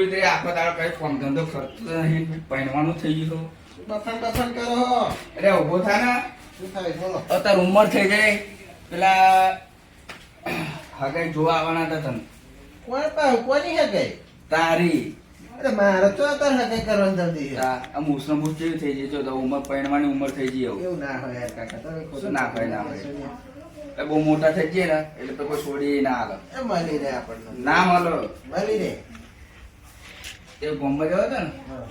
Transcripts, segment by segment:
હું તે આખો દાડો કઈ કામ ધંધો કરતો નહીં પહેરવાનું થઈ ગયું બસન બસન કરો અરે ઊભો થાય ને. શું થાય બોલો. અત્યારે ઉંમર થઈ જાય પેલા હગાઈ જોવા આવવાના હતા તને. કોણ પા કોની હગે તારી. અરે મારે તો અત્યારે હગે કરવાની જલ્દી આ મૂસનો મૂસ જેવી થઈ જાય જો તો ઉંમર પહેરવાની ઉંમર થઈ ગઈ એવું ના હોય યાર કાકા તમે ખોટું શું ના હોય, ના હોય. બહુ મોટા થઈ જાય ને એટલે તો કોઈ છોડી ના એ મળી રહે આપણને. ના મળો. મળી રહે. એ બોમ્બે ગયો હતો ને? હા.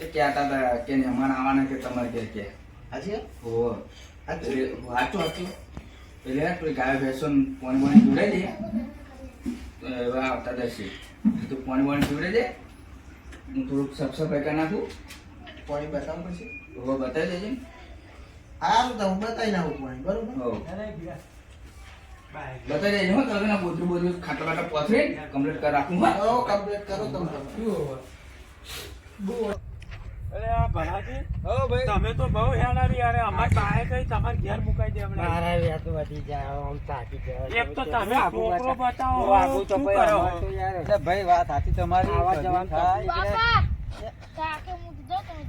એ કહેતા હતા કે મહેમાન આવવાના કે તમારે ઘેર કે? હાજી ઓ. હાચું? એટલે વાંચો વાંચો એટલે કોઈ ગાય ભેંસો પોણી પોણી જોડાઈ દે. તો એવા આવતા જશે તું પોણી પોણી જોડાઈ દે. હું થોડુંક સાફ સફાઈ કરી નાખું. પોણી બતાવું પછી. ઓ બતાવી દેજે ને. સારું તો હું બતાવી નાખું પોણી. બરોબર? બતાવી દેજે હો તમે ના બોતરું બોતરું ખાટા ખાટા પોથરી કમ્પ્લીટ કરી રાખું હા. કમ્પ્લીટ કરો તમે. અરે આ ભલાજી તમે તો બહુ અમાર બાએ કઈ તમાર ઘેર મુકાઈ દે હમણાં. મારા વ્યાજ વધી જાય આમ થાકી જાય. એક તો તમે છોકરો બતાવો હું તો શું ભાઈ યાર. એટલે વાત સાચી તમારી આવા જવાનું થાય. તમે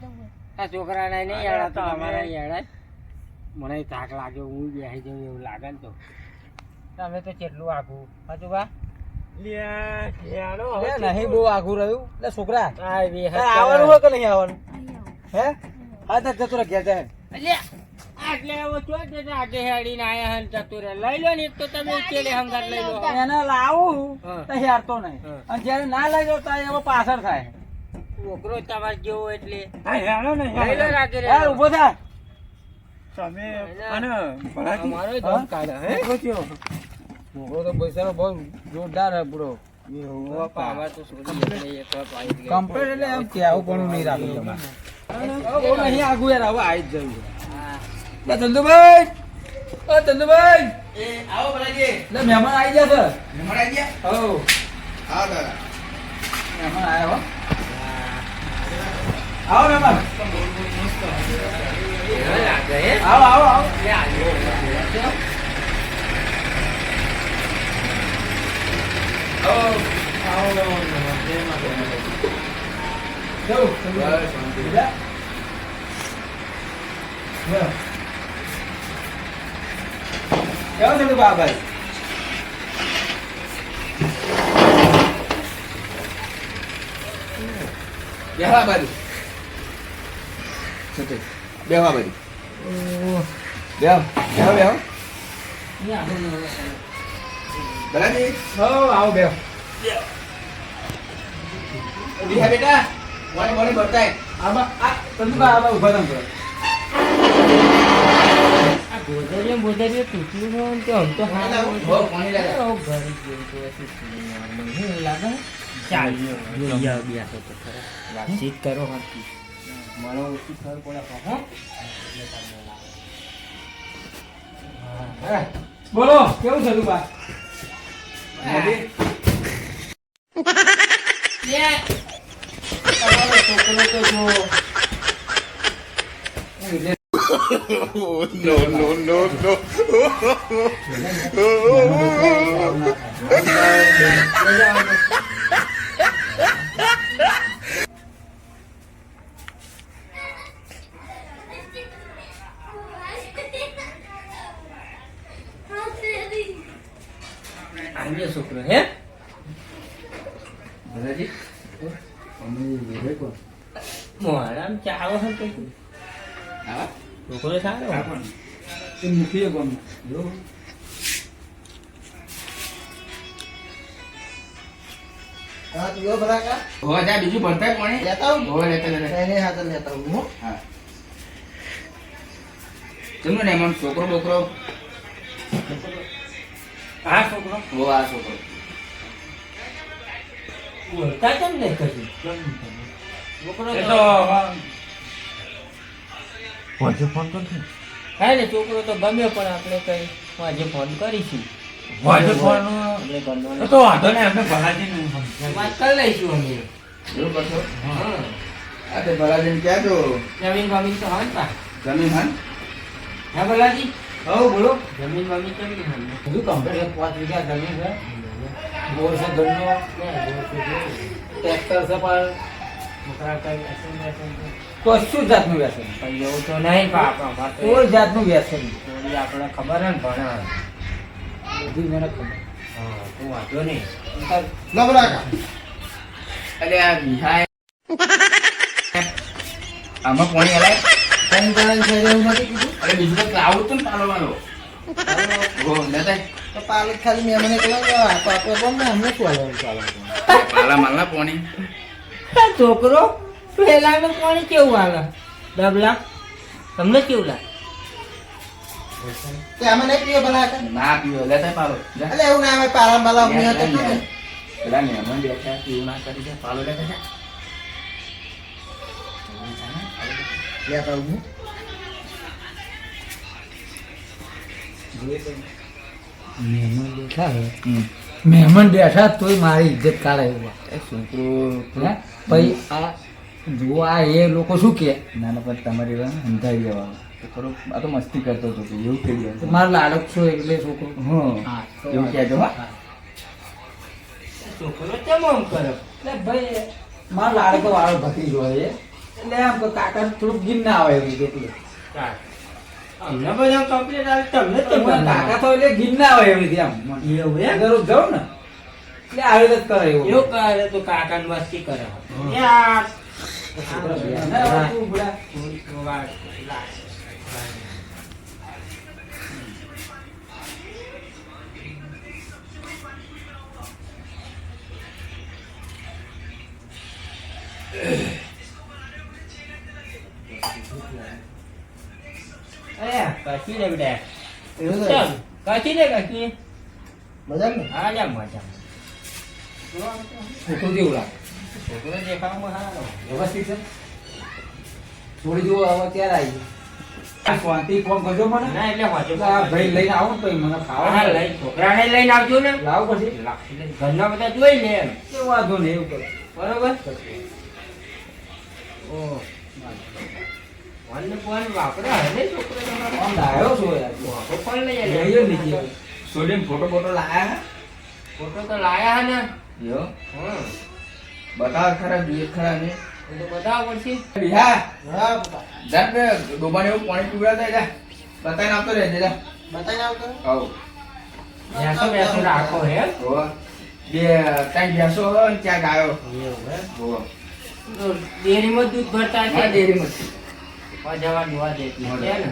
જવું આ છોકરાને નહીં અરે યાર તો અમારે યાર મને થાક લાગે હું બેસી જાઉં એવું લાગે ને તો. તમે તો કેટલું આઘું હતું બા. નહીં બહુ આઘું રહ્યું. એટલે છોકરા. આવવાનું હોય કે નહીં આવવાનું? હે? હા તો જતો રહે ઘેર જાય. આટલે એવો ચો છે ને આગે હેડીને આયા હન જતું લઈ લો તો તમે લઈ લો. એને લાવું હા. તો નહીં. હા. ના લઈ જાવ ત્યારે પાછળ થાય. છોકરો તમારે જેવો એટલે. હા, હેલો તમે અને અમારો? દમ કાઢે હે? થયો. છોકરો તો બિચારો બહુ જોરદાર હે પૂરો. કમ્પ્લીટ એટલે એમ કહેવું પણ નહીં રાખવું તમારે નહીં આઘું યાર હવે આવી જ જવું ચંદુભાઈ ઓ ચંદુભાઈ એ આવો ભલાજી. લે મહેમાન આવી ગયા છે. મહેમાન આવી ગયા? હો. આવો દાદા. મહેમાન આવ્યા હો. આવો મહેમાન. કેવા લાગે હે? આવો આવો આવો. કેવું છે બા ભાઈ બેહવા બાજુ સતે બેહવા બધી બેહો બેહો બેહો. ભલાજી હો આવો બેહો. બીહા બેટા. પાણી પાણી બતાય. આમાં આ ચંદુભાઈ આમાં ઊભા થા કરો. આ ગોદરીઓ બોદરીઓ ને તો આમ તો પાણી લાગે. ઓ, ઘરે તો લાગે? ચાલ તો ખરા. વાતચીત કરો હાથી મને ઓછી ખબર પડે પણ હો હે, બોલો કેવું છે તું બા તમારો છોકરો તો જો આવ્યો છોકરો હે? ભલાજી અમે વેરે કોણ મોરામ ચાવો હે કઈ હા છોકરો સારો? આપણ એ મૂકીએ કોણ? જો. હા તું યો ભલા કા? હો જા બીજું ભરતાય પાણી લેતા આવું? હો લેતા લેતા. એને હાથે લેતા આવું હો. હા. ચલો ને એમાં છોકરો બોકરો? આ છોકરો હો આ છોકરો બોલતા કેમ નહીં કશું છોકરો તો તો ફોન કરશે હા ને છોકરો તો ગમ્યો પણ આપણે કઈ આજે ફોન કરીશું વાજે ફોન આપણે તો વાંધો નહીં અમે ભલાજીને. વાત કરી લઈશું અમે એવું કરશો હા આ તે ભલાજીને ક્યાં તો જમીન બમીન તો હોય ને? જમીન હા હા ભલાજી. હો બોલો. જમીન નહીં હોય બધું કમ્પ્લીટ પાંચ વીઘા જમીન છે. બોર છે ઘરનો? ટ્રેક્ટર છે પણ કશું જાતનું વ્યસન એવું તો નહીં કોઈ જાતનું વ્યસન થોડી આપણે ખબર હે ને ભણે. બધી મને ખબર. હા તું વાંધો નહીં. લબરા અલે આ વિહાય આમાં કોણી હલાય. ત્રણ જણાને થઈ રહ્યું નથી કીધું. અરે બીજું તો ક્લાઉડ તો ને પાલો વાળો હો લેતા તો પાલક ખાલી મેં મને કહ્યું તો આપણે કોણ ને અમને શું પાલા માલના પાણી. છોકરો પહેલાનું પાણી કેવું હાલે ડબલા? તમને કેવું લાગે? તે અમે નહીં પીએ ભલા ના પીવો લેતા પાલો. જા. એટલે એવું ના અમે પાલા બાલા અમને હતા. પેલા મહેમાન બેઠા પીવું ના કરી દે પાલો લેતા જા લે તો મહેમાન બેઠા હે મહેમાન બેઠા તોય મારી ઇજ્જત કાઢે એવું છોકરો હે? આ જો આ એ લોકો શું કે? નાના પણ તમારી વાત સમજાવી દેવાનું ખરો આ તો મસ્તી કરતો હતો કે એવું કહી દે મારો લાડક છો એટલે છોકરો. હા એવું કહેજો હા? છોકરો કેમ આમ કરે? ભાઈ મારો લાડકો વાળો ભતી જોઈએ એટલે આમ તો કાકા થોડુંક ગીર ના આવે એવું એટલે. અમને બધા કમ્પ્લીટ આવે તમને કાકા તો એટલે ગીર ના આવે એવી રીતે આમ એવું જાઉં ને. એટલે આવી રીતે કરે એવું. એવું કરે તો કાકા મસ્તી કરે. બે ના બેટા. એવું તો કશી ને કશી. મજા ને? હા જા મજા. છોકરો કેવું લાગે. છોકરો દેખાવામાં સારો. વ્યવસ્થિત છે? થોડી જો હવે ક્યારે આવી શાંતિ ફોન કરજો મને. ના એટલે વાંચો. ભાઈ લઈને આવો ને પછી મને હા ખાવા લઈ છોકરાને લઈને આવજો ને. લાવ પછી. ઘરના બધા જોઈ લે એમ. કે વાંધો નહીં એવું કરો. બરોબર? ઓ ફોન વાપરે હે ને છોકરો? આમ ડાયો છો યાર. તો પણ લઈ લઈ આવ્યો. જ લીધી. ફોટો ફોટો લાયા ફોટો તો લાયા હે ને. યો હા બતાવ ખરા જોઈએ ખરા ને. તો બતાવો પડશે બિહાર. હા ડોબાને એવું પાણી પીવડાવતા જા. બતાવીને આવતો રહેજે જા. બતાઈને આવતો આવો. ભેંસો રાખો હે. હો. બે ભેંસો હોય ત્યાં ગાયો. ડેરીમાં દૂધ ભરતા છે. ડેરીમાં. જવા દોવા દેતી છે ને?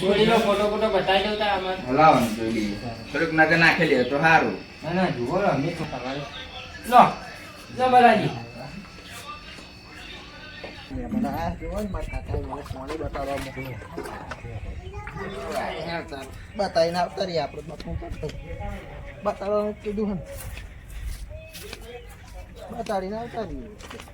છોડીનો ફોટો ફોટો બતાવી દઉં તા આમાં. હલાવવાનું જોઈ થોડુંક નગર નાખેલી તો સારું ના ના જુઓ ને અમે તો તમારે. લો લો મોકલ્યો. બતાવીને આવતા રહીએ આપણે બાપનું કરતો બતાવવાનું કીધું બતાડીને આવતા રહીએ. લે.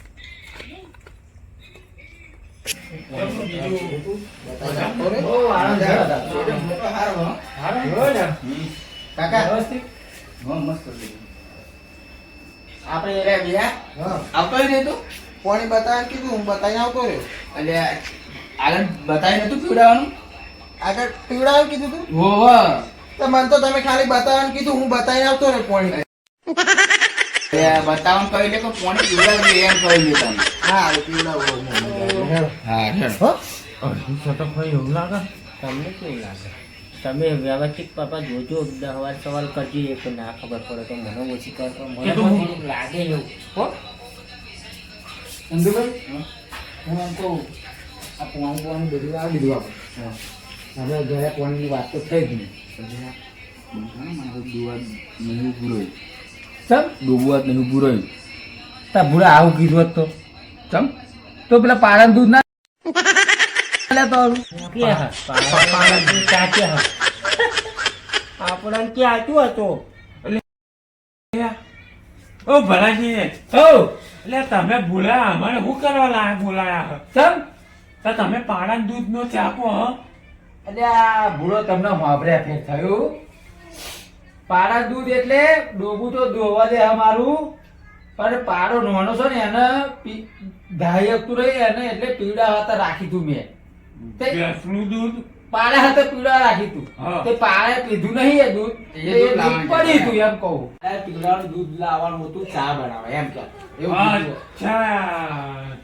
બતાવી પાણી બતાવીને કીધું હું બતાવીને આવતો રહ્યો. એટલે આગળ બતાવી નતું પીવડાવવાનું? આગળ પીવડાવ્યું કીધું તું? હો હો. તો મને તો તમે ખાલી બતાવવાનું કીધું હું બતાવીને આવતો રહ્યો પાણી. એટલે કહી દે કે પાણી પીવડાવી એમ કહી દે તમે હા હાલો હા? હો ફોટો ભાઈ એવું લાગે? તમને કેવું લાગે? તમે વ્યવસ્થિત પાપા જોજો સવાલ સવાલ કરજો એક ના ખબર પડે તો મને ઓછી કર તો મને લાગે એવું. હો? હું એમ કહું આ પાણી પાણી બધું આવી દીધું આપણે હવે ઘરે પાણીની વાત તો થઈ જ નહીં. દુવા નહીં રહ્યું. ચમ? ડૂબવા જ નહીં ઊભું રહ્યું. તા ભૂરા આવું કીધું હોત તો. ચમ? તો પેલા પારણ દૂધ ના કે આપણને ક્યાં આચું હતો? ઓ ભલાજી ઓ એટલે તમે ભૂલા અમારે શું કરવા લાયા બોલાયા ચમ? તો તમે પાળન દૂધ નો ચાપો હ. એટલે આ ભૂલો તમને વાપરે ફેર થયું? પાડા દૂધ એટલે ડોબું તો દોવા દે અમારું પણ પાડો નાનો છે ને એને ધાઈ શકતું રહી, એને એટલે પીવડા હતા રાખી તું મેં ભેંસનું દૂધ? પાડા હાથે પીડા રાખી તું. હા. તે પાળે પીધું નહીં એ દૂધ એ દૂધ પડી તું એમ કહું. એ પીવડાનું દૂધ લાવવાનું હતું ચા બનાવે એમ કે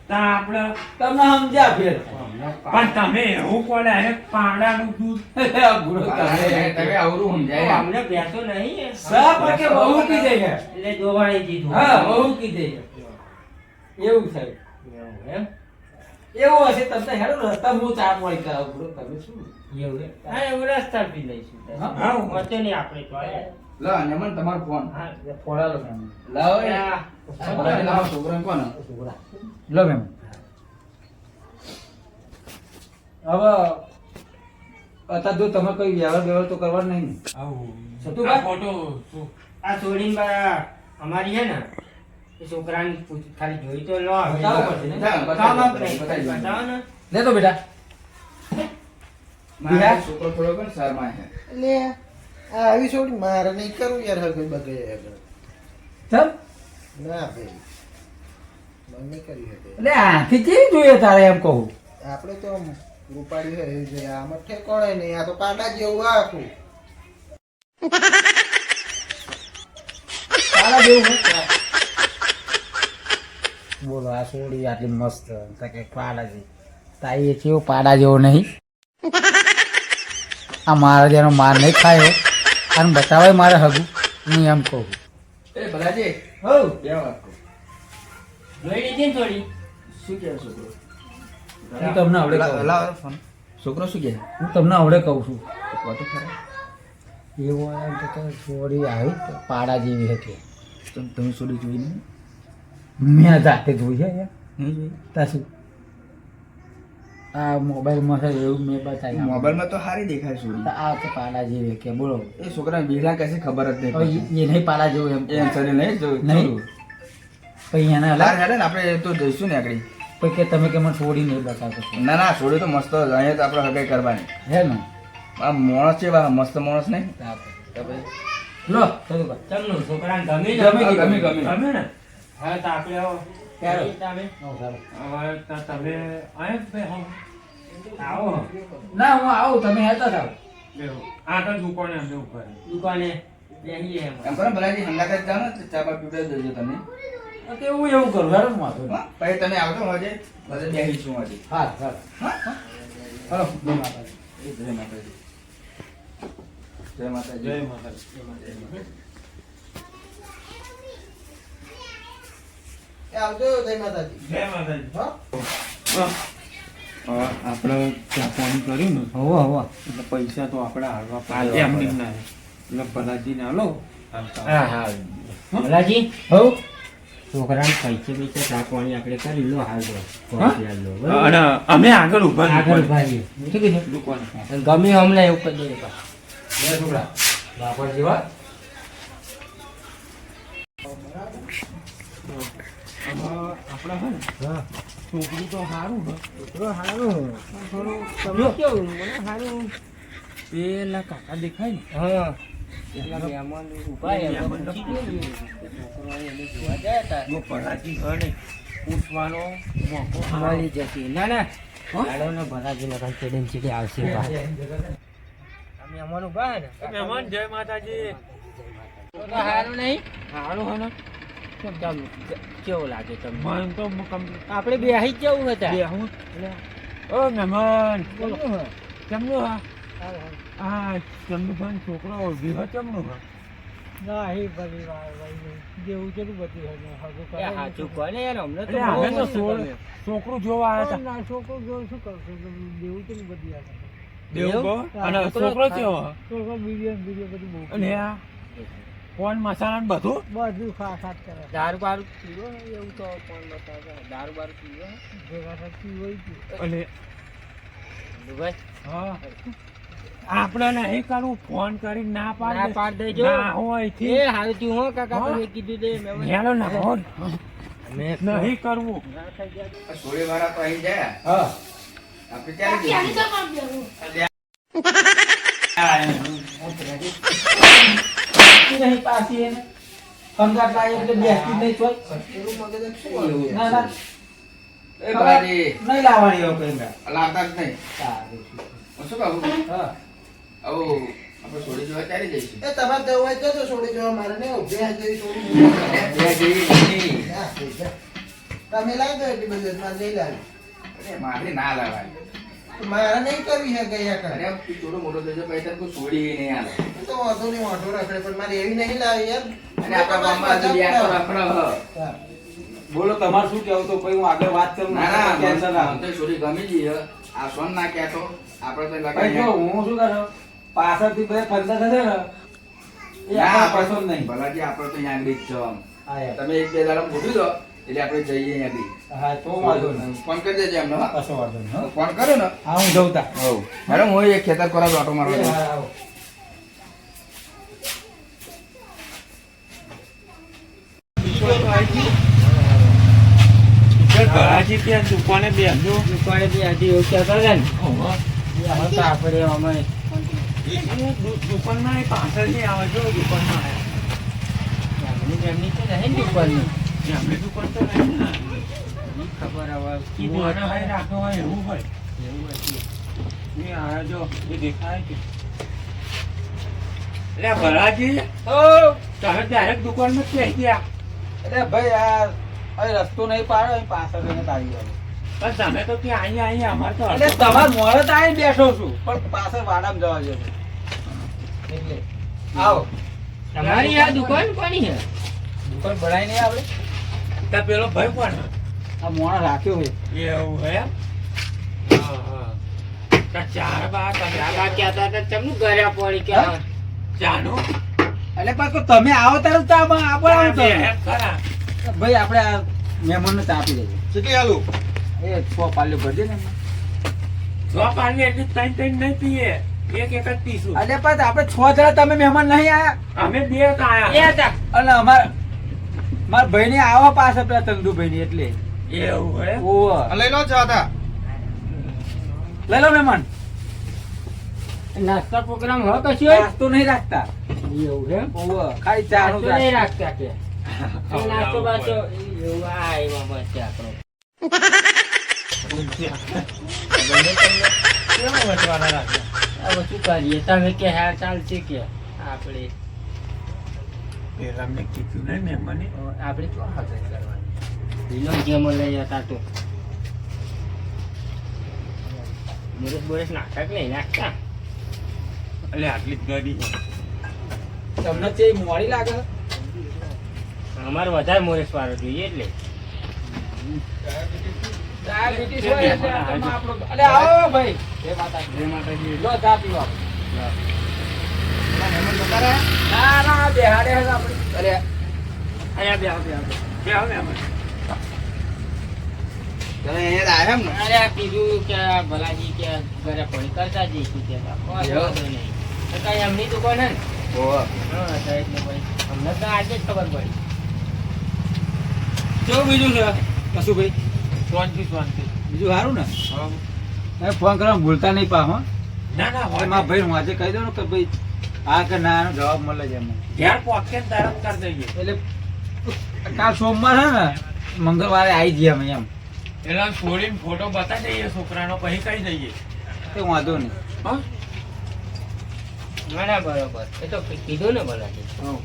આપણે તમને સમજ્યા ફેર? પણ તમે એવું પડે એને પાડાનું દૂધ તમે આવરું સમજાય. અમને બેસો નહીં. સા પછી કે બહુ કીધે છે? એટલે દોવાડી દીધું હા બહુ કીધે છે. એવું સાહેબ એવું એમ? એવું હશે તમને હેડો રસ્તા હું ચા મળી કરાવું તમે શું? એવું હા એવું રસ્તા પી લઈશું હા. હા. નહીં આપણે તો. લો અંજમન તમારો ફોન હા ફોડાલો મેમ લાવો એ. આ આ બધા લાવો લો મેમ હવે અત્યારે જો તમે કઈ વ્યવહાર વ્યવહાર તો કરવા નહીં ને ફોટો આ છોડીને અમારી છે ને એ છોકરાની ખાલી જોઈ તો લો બતાવો પડશે ને? હા, બતાવો બતાવો, આપણે. બતાવી દો. બતાવો ને લે તો બેટા મારે છોકરો થોડો પણ શરમાય છે. એટલે આ આવી છોડી મારે નહીં કરું યાર હવે બગે આગળ ચમ ના ભાઈ. મને કરી શકે એટલે આથી કેવી જોઈએ તારે એમ કહું? આપણે તો રૂપાડી રૂપાળી જોઈએ. આમાં ઠેકોણે નહીં આ તો પાડા જેવું આખું. તારા જેવું બોલો આ સોડી આટલી મસ્ત તો કે પાડા જેવી. તાઈ એ કેવું પાડા જેવો નહીં? આ મારા જેનો માર નહીં ખાયો અને બતાવે મારે હગું. હું એમ કહું. એ ભલાજી હઉ. બે વાત કહું. જોઈ લીધી થોડી. શું કહે છોકરો? હું તમને આવડે લા- ફોન. છોકરો શું કહે? હું તમને આવડે કહું છું. ખોટું ખરા? એવું એમ તો કે સોડી આવી તો પાડા જેવી હતી. તમે તમે છોડી જોઈ નહીં? મેં જાતે જોઈ છે યાર નહીં જોઈ? તા શું? આ મોબાઈલમાં છે એવું મેં બતાવ્યું. મોબાઈલમાં તો સારી દેખાય છે આ તો પાડા જેવી કે બોલો. એ છોકરા બીજા કશે ખબર જ નહીં એ- એ નહીં પાડા જેવું એમ. એમ સરે નહીં જોયું. નહીં? પછી એના લાર હેડે ને આપણે તો જઈશું ને આગળ. પછી કે તમે કે મને છોડી નહીં બતાવતો ના ના છોડી તો મસ્ત અહીંયા તો આપણે હગાઈ કરવાની. હે ને? આ માણસ છે બા મસ્ત માણસ નહીં. લો. ચમનું છોકરાને ગમે ગમે ગમી ગમી ને? હવે તો આપણે આવો. ચાલો. તમે હવે તો તમે આયા બે હો. આવો. ના હું આવું તમે હેતા થાવ. આ તો દુકાને અમે ઉપર દુકાને બેસીએ એમ. એમ કરો ભલાજી હંગાત જ જાઓ ને ચા બા પીવડાવી દેજો તમે. તે હું એવું કરું હેરો હા? પછી તમે આવજો હજે હજે બેસીશું હજે હા? હા? હલો જય માતાજી. એ જય માતાજી. જય માતાજી. જય માતા એ આવજો જય માતાજી. જય માતાજી. હો. આપણે ચા પાણી કર્યું ને હોવો હોવો. એટલે પૈસા તો આપણે હાલવા પડે એમ નહીં ના. એટલે ભલાજીને હાલો. હા હા. ભલાજી? હો? છોકરાને પૈસે પૈસે ચા પાણી આપણે કરી લો હાલ? અને અમે આગળ ઊભા આગળ ઊભા શું ગમે અમને એવું કરી દઈએ બા. બે છોકરા. બાપર જેવા આપણે હે ને? છોકરું તો સારું છોકરો સારું તમે કેવું મને સારું પેલા કાકા દેખાય ને હા મહેમાન જય માતાજી તો નહીં હારું હે ને કેમ કેમ કેવું લાગે તમને? મન તો આપણે બે જ જવું હતા બેહું? ઓ મહેમાન કેમનું હા? આ ચંદુભાઈ છોકરો વિવાહ કેમનું હા? ના એ જેવું જેવું બધું. છોકરું જોવા આવ્યા હતા છોકરો શું કરશો દેવું છે બધી આ દેવું બહુ? હા, છોકરો કેવો? છોકરો બધું બહુ અને આ? કોણ મસાલા ને બધું? બધું ખા ખાત કરે. દારૂ બારૂ પીવો હે? એવું તો કોણ બતાવે દારૂ બારૂ પીવો હે? ભેગા થતી પીવો અને દુભાઈ હા. આપણે નહીં કરવું ફોન કરી ના ના પાડ પાડ દેજો. ના હોય એ હાલ તું હો કાકા હા? તમે કીધું દે મેં હેલો ના ફોન. મેં નહીં કરવું. સોળી વાળા તો અહીં જાય. હા. આપણે ક્યારે જઈશું? તો. બેસતી નહીં પાછી એને હંગાત લાવી એટલે બેસતી નહીં ચોય. ના ના. એ બાલાજી, નહીં લાવવાની એવું કઈ લાવતા જ નહીં. સારું. હું શું કહું? હા. ઓ આપણે સોળી જોવા ક્યારે જઈશું? એ તમારે જવું હોય તો છોડી જવા મારે ને ઉભે છોડી થઈ તમે લાવી દો એટલી બધી મારે નહીં લાવી મારે ના લાવાય મારે નહીં કરવી છે ગયા કરે અરે તું થોડો મોટો થઈ જાય પછી કોઈ છોડી નહીં આવે. તો વાંધો નહીં વાંધો રખડે પણ મારે એવી નહીં લાવી યાર અને આપણા ગામમાં તો બે આખો રખડો હ. બોલો તમારે શું કેવું તો પછી હું આગળ વાત કરું ના ના કેન્સર ના તો છોડી ગમી જઈએ આ સોન ના કહેતો આપણે તો ભાઈ જો હું શું કરું? પાછળથી બે પંદર થશે ને એ આ પસંદ નહીં. ભલાજી આપણે તો અહીંયા આગળ જ જવાનું તમે એક બે દાડા મૂકી દો. એટલે આપણે જઈએ અહીંયા બી. હા તો વાંધો નહીં. ફોન કરી દેજો એમને હા. કશો વાંધો નહીં ફોન કરો ને? હા હું જવતા તા મેડમ હું એક ખેતર કરાવ ઓટો મારવા જાઉં. ઘરાજી ત્યાં દુકાને બેસજો દુકાને બી હજી એવું કહેતા હતા ને આપણે અમે દુકાનમાં પાછળથી આવે જો દુકાનમાં એમની નહીં ને દુકાનની. ગયા અહીં રસ્તો નહીં પાડો અહીં પાછળ રહીને તાળી વાળો. પણ તમે તો ત્યાં અહીંયા અહીંયા અમારે તો એટલે તમારે આવીને બેઠો છું પણ પાછળ વાડામાં જવા એટલે આવો આ દુકાન કોની છે દુકાન બનાવી નહીં આપણે ત્યાં પેલો ભાઈ પણ આ મોણા રાખ્યો છે. એવું હે? હા હા. તો ચાર બા તમે કાકા કહેતા હતા ચમનું ઘરે પડી કે હા? એટલે પાછો તમે આવો તારે ચા બા- આપણે આવો તો. ભાઈ આપણે આ મહેમાનને ચા આપી દેજો કેટલી આલુ એ છ પાલ્યો ભરજે ને છ પાલ્યો એટલે ત્રણ ત્રણ નહીં પીએ. એક એક જ પીશું. અલ્યા પણ આપણે છ જણા તમે મહેમાન નહીં આયા. અમે બે કાયા હતા. અને અમાર મારા ભાઈ ને આવા પાસે પેલા ચંદુભાઈ ની એટલે. એવું હે ઓવ લઈ લો છો લઈ લો મહેમાન. નાસ્તા પ્રોગ્રામ હોય કશું હોય? નાસ્તો નહીં રાખતા. એવું હે ઓવ ખાલી ચા નું નહીં રાખતા કે? નાસ્તો બાસ્તો એવું આ એવા બસ છે આપણો. કેમ વચવાના રાખે? હવે શું કરીએ તમે કે હા ચાલશે કે? આપણે. મેં કીધું ને મહેમાને આપણે શું હાજર કરવાની? લીલો જેમ લઈ જતા તો મુરસ બોરસ નાખતા કે નહીં નાખતા. એટલે આટલી જ ગરી તમને તે મોડી લાગે? અમારે વધારે મોરસ વાળો જોઈએ એટલે. ડાયાબિટીસ હોય એટલે આપણો- અલે આવો ભાઈ. જય માતાજી. જય માતાજી. લો ચા પીવો. ના ના બેહાડે છે આપણે. અરે અહીંયા બે બે બે આવે અમે તમે અહીંયા આવ્યા ને? અરે કીધું કે ભલાજી કે ઘરે પડી કરતા જઈશું કે નહીં. તો કઈ એમની દુકાન હે ને. હા તો એટલે ભાઈ અમને તો આજે જ ખબર પડી. કેવું બીજું છે? કશું ભાઈ શાંતિ શાંતિ. બીજું સારું ને? હા. ફોન કરવા ભૂલતા નહીં પા હો. ના ના હોય મારા ભાઈ હું આજે કહી દઉં ને કે ભાઈ હા કે ના એનો જવાબ મળે છે એમને ઘેર પોકેટ તરત કરી દઈએ એટલે કાલ સોમવાર હે ને મંગળવારે આવી જઈએ અમે એમ. એટલે છોડીને ફોટો બતાવી દઈએ છોકરાનો પછી કહી દઈએ. તે વાંધો નહીં. હા? ના ના એ તો કીધું ને ભલાજી. હવ.